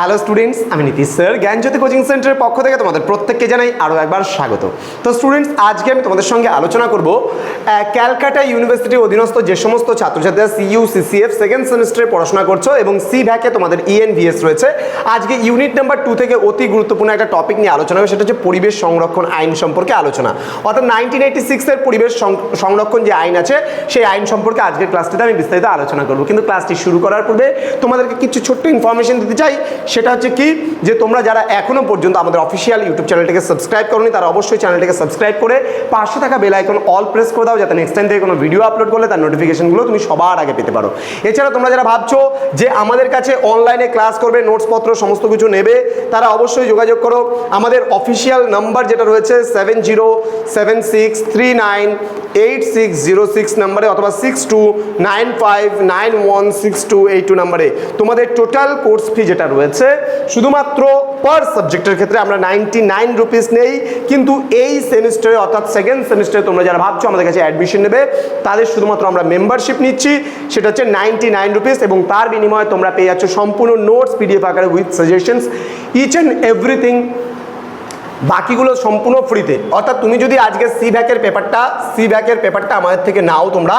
Hello students আমি Nitish sir, জ্ঞানজ্যোতি coaching সেন্টারের পক্ষ থেকে তোমাদের প্রত্যেককে জানাই আরও একবার স্বাগত। তো স্টুডেন্টস আজকে আমি তোমাদের সঙ্গে আলোচনা করব ক্যালকাটা ইউনিভার্সিটির অধীনস্থ যে সমস্ত ছাত্রছাত্রীরা সিইউ সিসিএফ সেকেন্ড সেমিস্টারে পড়াশোনা করছ এবং সি ভ্যাকে তোমাদের E ইএনভিএস রয়েছে। আজকে ইউনিট নাম্বার টু থেকে অতি গুরুত্বপূর্ণ একটা টপিক নিয়ে আলোচনা হবে, সেটা হচ্ছে পরিবেশ সংরক্ষণ আইন সম্পর্কে আলোচনা। অর্থাৎ নাইনটিন এইটি সিক্সের পরিবেশ সংরক্ষণ যে আইন আছে, সেই আইন সম্পর্কে আজকের ক্লাসটিতে আমি বিস্তারিত আলোচনা করব। কিন্তু ক্লাসটি শুরু করার পূর্বে তোমাদেরকে কিছু ছোট্ট ইনফরমেশন দিতে চাই সেটা হচ্ছে কি, যে তোমরা যারা এখনও পর্যন্ত আমাদের অফিসিয়াল ইউটিউব চ্যানেলটিকে সাবস্ক্রাইব করনি, তারা অবশ্যই চ্যানেলটিকে সাবস্ক্রাইব করে পাশে থাকা বেল আইকন অল প্রেস করে দাও, যাতে নেক্সট টাইম থেকে কোনো ভিডিও আপলোড করলে তার নোটিফিকেশনগুলো তুমি সবার আগে পেতে পারো। এছাড়া তোমরা যারা ভাবছ যে আমাদের কাছে অনলাইনে ক্লাস করবে নোটসপত্র সমস্ত কিছু নেবে, তারা অবশ্যই যোগাযোগ করো। আমাদের অফিসিয়াল নাম্বার যেটা রয়েছে seven zero seven six three nine eight six zero six নাম্বারে অথবা six two nine five nine one six two eight two নাম্বারে তোমাদের টোটাল কোর্স ফি যেটা রয়েছে শুধুমাত্র পার সাবজেক্টের ক্ষেত্রে আমরা নাইনটি নাইন রুপিস নেই, কিন্তু এই সেমিস্টারে অর্থাৎ সেকেন্ড সেমিস্টারে তোমরা যারা ভাবছ আমাদের কাছে অ্যাডমিশন নেবে, তাদের শুধুমাত্র আমরা মেম্বারশিপ নিচ্ছি। সেটা হচ্ছে নাইনটি নাইন রুপিস এবং তার বিনিময়ে তোমরা পেয়ে যাচ্ছ সম্পূর্ণ নোটস পিডিএফ আকারে with suggestions each and everything বাকিগুলো সম্পূর্ণ ফ্রিতে অর্থাৎ তুমি যদি আজকে সি ব্যাকের পেপারটা সি ব্যাকের পেপারটা আমাদের থেকে নাও তোমরা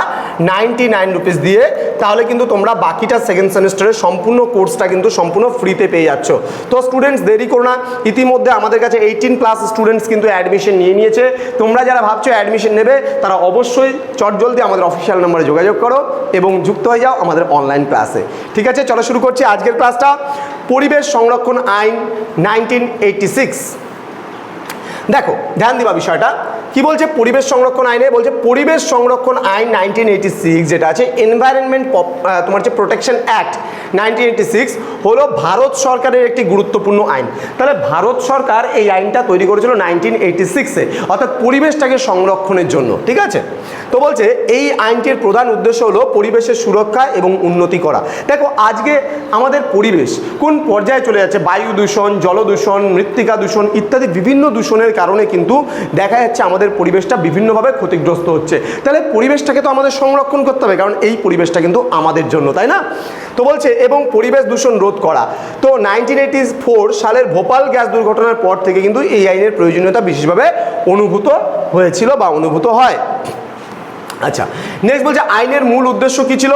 নাইনটি নাইন রুপিস দিয়ে, তাহলে কিন্তু তোমরা বাকিটা সেকেন্ড সেমিস্টারের সম্পূর্ণ কোর্সটা কিন্তু সম্পূর্ণ ফ্রিতে পেয়ে যাচ্ছ। তো স্টুডেন্টস দেরি করো না। ইতিমধ্যে আমাদের কাছে এইটিন প্লাস স্টুডেন্টস কিন্তু অ্যাডমিশন নিয়ে নিয়েছে। তোমরা যারা ভাবছ অ্যাডমিশন নেবে, তারা অবশ্যই চটজলদি আমাদের অফিসিয়াল নাম্বারে যোগাযোগ করো এবং যুক্ত হয়ে যাও আমাদের অনলাইন ক্লাসে ঠিক আছে, চলো শুরু করছি আজকের ক্লাসটা পরিবেশ সংরক্ষণ আইন নাইনটিন এইটটি সিক্স দেখো ধ্যান দিবা বিষয়টা। কি বলছে পরিবেশ সংরক্ষণ আইনে? বলছে পরিবেশ সংরক্ষণ আইন নাইনটিন এইটি সিক্স যেটা আছে এনভায়রনমেন্ট তোমার হচ্ছে protection act nineteen eighty six হলো ভারত সরকারের একটি গুরুত্বপূর্ণ আইন। তাহলে ভারত সরকার এই আইনটা তৈরি করেছিল নাইনটিন এইটি সিক্সে অর্থাৎ পরিবেশটাকে সংরক্ষণের জন্য, ঠিক আছে? তো বলছে এই আইনটির প্রধান উদ্দেশ্য হলো পরিবেশের সুরক্ষা এবং উন্নতি করা। দেখো, আজকে আমাদের পরিবেশ কোন পর্যায়ে চলে যাচ্ছে? বায়ু দূষণ, জলদূষণ, মৃত্তিকা দূষণ ইত্যাদি বিভিন্ন দূষণের কারণে কিন্তু দেখা যাচ্ছে আমাদের পরিবেশটা বিভিন্নভাবে ক্ষতিগ্রস্ত হচ্ছে। তাহলে পরিবেশটাকে তো আমাদের সংরক্ষণ করতে হবে, কারণ এই পরিবেশটা কিন্তু আমাদের জন্য, তাই না? তো বলছে, এবং পরিবেশ দূষণ রোধ করা। তো নাইনটিন এইটি ফোর সালের ভোপাল গ্যাস দুর্ঘটনার পর থেকে কিন্তু এই আইনের প্রয়োজনীয়তা বিশেষভাবে অনুভূত হয়েছিল বা অনুভূত হয়। আচ্ছা নেক্সট বলছে, আইনের মূল উদ্দেশ্য কী ছিল?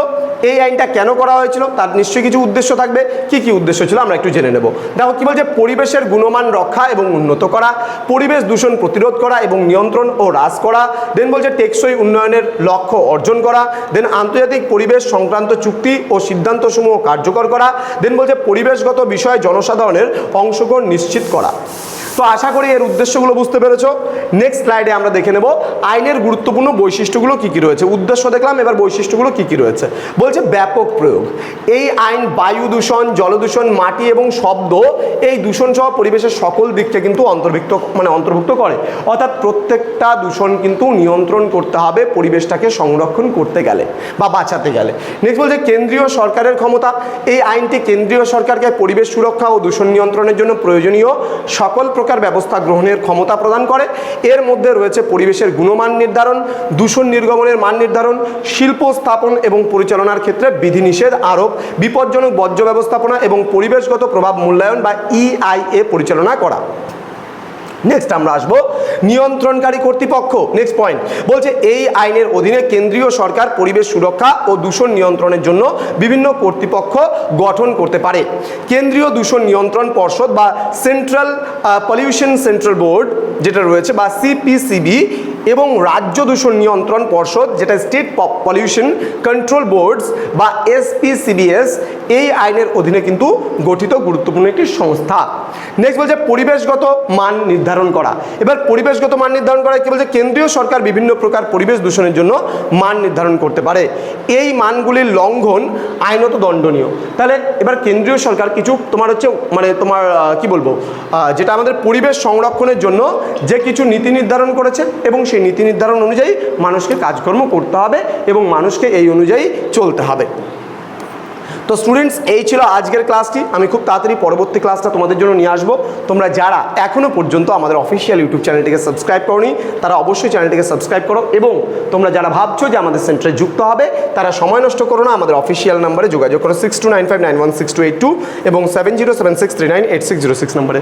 এই আইনটা কেন করা হয়েছিল? তার নিশ্চয়ই কিছু উদ্দেশ্য থাকবে। কি কি উদ্দেশ্য ছিল আমরা একটু জেনে নেব। দেখো, কি বলছে? পরিবেশের গুণমান রক্ষা এবং উন্নত করা, পরিবেশ দূষণ প্রতিরোধ করা এবং নিয়ন্ত্রণ ও হ্রাস করা দেন বলছে টেকসই উন্নয়নের লক্ষ্য অর্জন করা দেন আন্তর্জাতিক পরিবেশ সংক্রান্ত চুক্তি ও সিদ্ধান্তসমূহ কার্যকর করা দেন বলছে পরিবেশগত বিষয়ে জনসাধারণের অংশগ্রহণ নিশ্চিত করা। তো আশা করি এর উদ্দেশ্যগুলো বুঝতে পেরেছ। নেক্সট স্লাইডে আমরা দেখে নেব আইনের গুরুত্বপূর্ণ বৈশিষ্ট্যগুলো কী কী রয়েছে। উদ্দেশ্য দেখলাম, এবার বৈশিষ্ট্যগুলো কী কী রয়েছে। বলছে ব্যাপক প্রয়োগ। এই আইন বায়ু দূষণ জলদূষণ মাটি এবং শব্দ, এই দূষণ সহ পরিবেশের সকল দিককে কিন্তু অন্তর্ভুক্ত মানে অন্তর্ভুক্ত করে। অর্থাৎ প্রত্যেকটা দূষণ কিন্তু নিয়ন্ত্রণ করতে হবে পরিবেশটাকে সংরক্ষণ করতে গেলে বা বাঁচাতে গেলে। নেক্সট বলছে কেন্দ্রীয় সরকারের ক্ষমতা। এই আইনটি কেন্দ্রীয় সরকারকে পরিবেশ সুরক্ষা ও দূষণ নিয়ন্ত্রণের জন্য প্রয়োজনীয় সকল প্রকার ব্যবস্থা গ্রহণের ক্ষমতা প্রদান করে। এর মধ্যে রয়েছে পরিবেশের গুণমান নির্ধারণ, দূষণ নির্গমনের মান নির্ধারণ, শিল্প স্থাপন এবং পরিচালনার ক্ষেত্রে বিধিনিষেধ আরোপ, বিপজ্জনক বর্জ্য ব্যবস্থাপনা এবং পরিবেশগত প্রভাব মূল্যায়ন বা ইআইএ পরিচালনা করা। নেক্সট আমরা আসব নিয়ন্ত্রণকারী কর্তৃপক্ষ নেক্সট পয়েন্ট বলছে এই আইনের অধীনে কেন্দ্রীয় সরকার পরিবেশ সুরক্ষা ও দূষণ নিয়ন্ত্রণের জন্য বিভিন্ন কর্তৃপক্ষ গঠন করতে পারে। কেন্দ্রীয় দূষণ নিয়ন্ত্রণ পর্ষদ বা সেন্ট্রাল পলিউশন সেন্ট্রাল বোর্ড যেটা রয়েছে বা সিপিসিবি এবং রাজ্য দূষণ নিয়ন্ত্রণ পর্ষদ, যেটা স্টেট পলিউশন কন্ট্রোল বোর্ডস বা এসপিসিবিএস এই আইনের অধীনে কিন্তু গঠিত গুরুত্বপূর্ণ একটি সংস্থা। নেক্সট বলছে পরিবেশগত মান নির্ধারণ করা। এবার পরিবেশগত মান নির্ধারণ করা কি বলছে? কেন্দ্রীয় সরকার বিভিন্ন প্রকার পরিবেশ দূষণের জন্য মান নির্ধারণ করতে পারে। এই মানগুলির লঙ্ঘন আইনত দণ্ডনীয়। তাহলে এবার কেন্দ্রীয় সরকার কিছু তোমার হচ্ছে মানে তোমার কি বলব? যেটা আমাদের পরিবেশ সংরক্ষণের জন্য যে কিছু নীতি নির্ধারণ করেছে এবং সেই নীতি নির্ধারণ অনুযায়ী মানুষকে কাজকর্ম করতে হবে এবং মানুষকে এই অনুযায়ী চলতে হবে। তো স্টুডেন্টস এই ছিল আজকের ক্লাসটি আমি খুব তাড়াতাড়ি পরবর্তী ক্লাসটা তোমাদের জন্য নিয়ে আসব। তোমরা যারা এখনও পর্যন্ত আমাদের অফিসিয়াল ইউটিউব চ্যানেলটিকে সাবস্ক্রাইব করোনি, তারা অবশ্যই চ্যানেলটিকে সাবস্ক্রাইব করো এবং তোমরা যারা ভাবছ যে আমাদের সেন্টারে যুক্ত হবে, তারা সময় নষ্ট করো না, আমাদের অফিসিয়াল নাম্বারে যোগাযোগ করো six two nine five nine one six two eight two এবং seven zero seven six three nine eight six zero six নাম্বারে